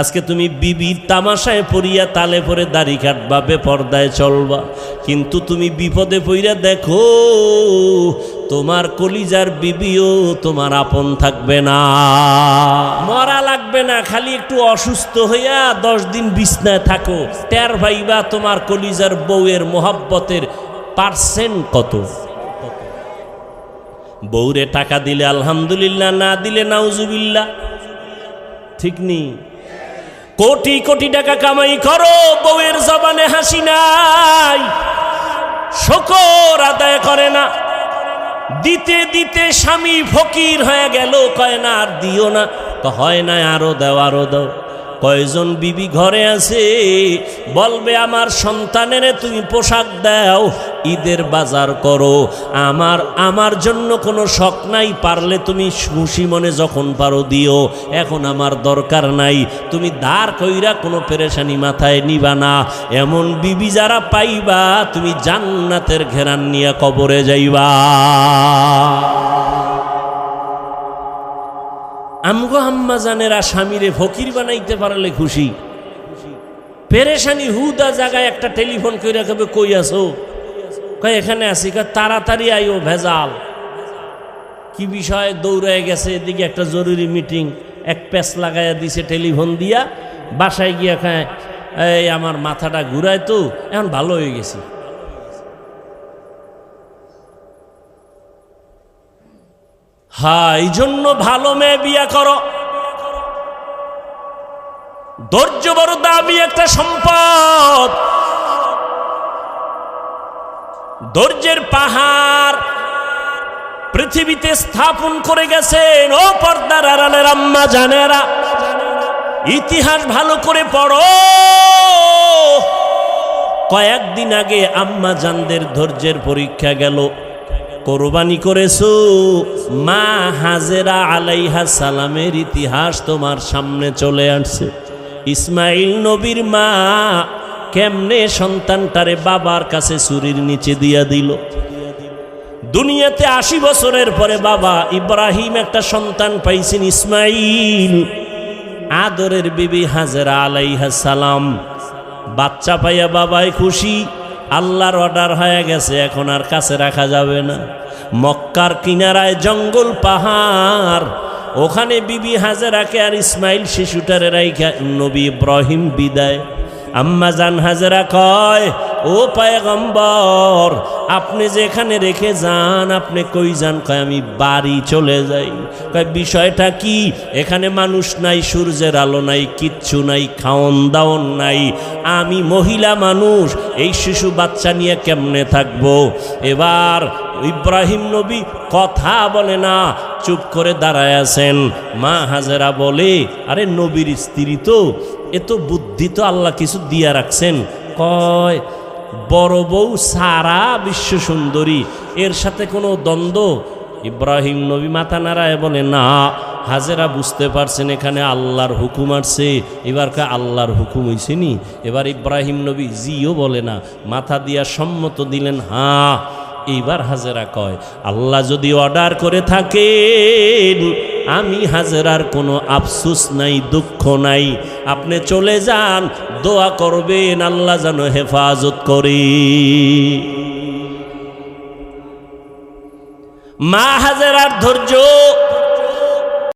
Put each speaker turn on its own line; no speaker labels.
আজকে তুমি বিবির তামাশায় পড়িয়া তালে পরে দাড়ি কাটবা বেপর্দায় চলবা। কিন্তু তুমি বিপদে পইরা দেখো, তোমার কলিজার বিবিও তোমার আপন থাকবে না। মরা লাগবে না, খালি একটু অসুস্থ হইয়া দশ দিন বিছনায় থাকো। টের ভাইবা তোমার কলিজার বউয়ের মোহাব্বতের পার্সেন্ট কত। বউরে টাকা দিলে আলহামদুলিল্লাহ, না দিলে নাউজুবিল্লাহ। ঠিক নেই। কোটি কোটি টাকা কামাই করো, বউয়ের জবানে হাসি নাই। শকর আদায় করে না। দিতে দিতে স্বামী ফকির হয়ে গেল, কয় না আর দিও না। তো হয় না আরও দাও আরও দাও। কয়জন বিবি ঘরে আছে? বলবে, আমার সন্তানের তুমি পোশাক দাও, ঈদের বাজার করো। আমার আমার জন্য কোনো শখ নাই, পারলে তুমি খুশি মনে যখন পারো দিও। এখন আমার দরকার নাই, তুমি দাঁড় কইরা কোনো পেরেশানি মাথায় নিবা না। এমন বিবি যারা পাইবা, তুমি জান্নাতের ঘেরান নিয়ে কবরে যাইবা। আমগো আম্মা জানেরা স্বামীরে ফকির বানাইতে পারলে খুশি। পেরেশানি হুদা জায়গায় একটা টেলিফোন কইরা কবে কই আসো কয়, এখানে আসি কয়, তাড়াতাড়ি আইও, ভেজাল। কি বিষয়ে দৌড়ায় গেছে, এদিকে একটা জরুরি মিটিং, এক প্যাচ লাগাইয়া দিছে টেলিফোন দিয়া। বাসায় গিয়া খায় এই, আমার মাথাটা ঘুরায় তো, এখন ভালো হয়ে গেছি। এই জন্য ভালো মেয়ে বিয়া করো। ধৈর্য বড় দামি একটা সম্পদ। ধৈর্যের পাহাড় পৃথিবীতে স্থাপন করে গেছেন। ও পর্দার আড়ালের আম্মা জানেরা, ইতিহাস ভালো করে পড়ো। কয়েকদিন আগে আম্মা জানদের ধৈর্যের পরীক্ষা গেল। কোরবানি করেছ? মা হাজেরা আলাইহা সালামের ইতিহাস তোমার সামনে চলে আসছে। ইসমাইল নবীর মা কেমনে সন্তানটারে বাবার কাছে চুরির নিচে দিয়া দিল? দুনিয়াতে আশি বছরের পরে বাবা ইব্রাহিম একটা সন্তান পাইছেন ইসমাইল। আদরের বিবি হাজেরা আলাইহা সালাম। বাচ্চা পাইয়া বাবাই খুশি। আল্লাহর অর্ডার হয়ে গেছে, এখন আর কাছে রাখা যাবে না। মক্কার কিনারায় জঙ্গল, পাহাড়, ওখানে বিবি হাজারাকে আর ইসমাইল শিশুটারে রাইখা, নবী ইব্রাহিম বিদায়। আম্মা জান হাজারা কয় ও পায়গম্বর, আপনি যেখানে রেখে যান, আপনি কই যান? কয়, আমি বাড়ি চলে যাই। কয়, বিষয়টা কি? এখানে মানুষ নাই, সূর্যের আলো নাই, কিচ্ছু নাই খাওয়ন দাওন নাই। আমি মহিলা মানুষ, এই শিশু বাচ্চা নিয়ে কেমনে থাকব? এবার ইব্রাহিম নবী কথা বলে না, চুপ করে দাঁড়ায় আছেন। মা হাজেরা বলে, আরে নবীর স্ত্রী তো, এ তো বুদ্ধি তো আল্লাহ কিছু দিয়া রাখছেন। কয় বড় বউ সারা বিশ্ব সুন্দরী। এর সাথে কোনো দ্বন্দ্ব? ইব্রাহিম নবী মাথা নাড়ায় বলে, না, হাজেরা বুঝতে পারছেন এখানে আল্লাহর হুকুম আসছে। এবার কা আল্লাহর হুকুম হইছে নি? এবার ইব্রাহিম নবী জিও বলে, না, মাথা দিয়া সম্মত দিলেন হ্যাঁ এইবার হাজেরা কয়, আল্লাহ যদি অর্ডার করে থাকেন আমি হাজরার কোনো আফসুস নাই, দুঃখ নাই। আপনি চলে যান, দোয়া করবেন, আল্লাহ যেন হেফাজত করি। মা হাজরার ধৈর্য